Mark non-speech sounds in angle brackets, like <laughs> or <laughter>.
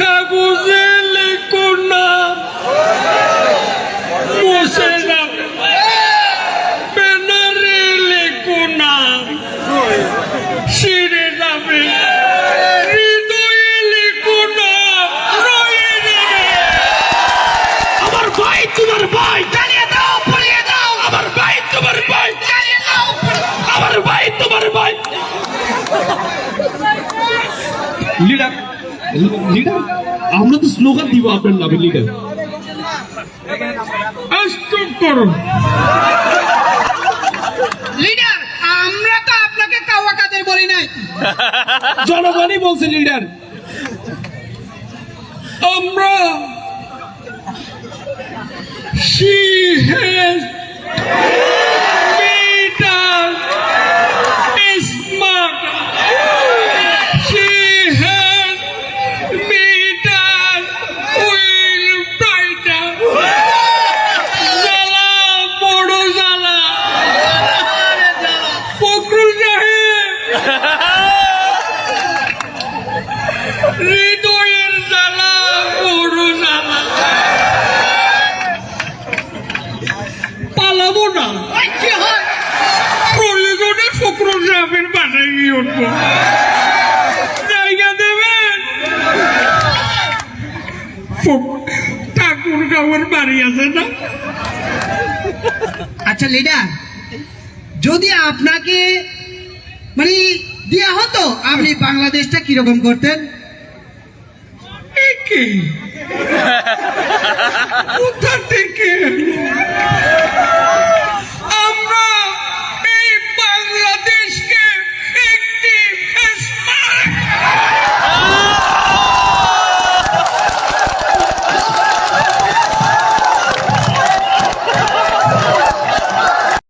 কাগজে লেখো নাম? মুছে যাবে ব্যানারে লেখো নাম? ছিঁড়ে যাবে। হৃদয়ে লেখো নাম? আমার ভাই তোমার ভাই। জ্বালিয়ে দাও পুড়িয়ে দাও। আমার ভাই তোমার ভাই। জ্বালিয়ে দাও। আমার ভাই তোমার ভাই। লিডার লিডার আমরা তো স্লোগান দিব আপনার নামে লিডার। লিডার আমরা তো আপনাকে কাওয়া কাদের বলি নাই। জনগণই বলছে লিডার। আমরা she has হৃদয়ের জ্বালা বড় জ্বালা পালাবো না প্রয়োজনে ফখরুল সাহেবের উঠবো জায়গা দেবেন ঠাকুর গাঁয়ের বাড়ি আছে না আচ্ছা লিডার, যদি আপনাকে মানে দেয়া হতো, আপনি বাংলাদেশটা কীরকম করতেন? Okay. <laughs>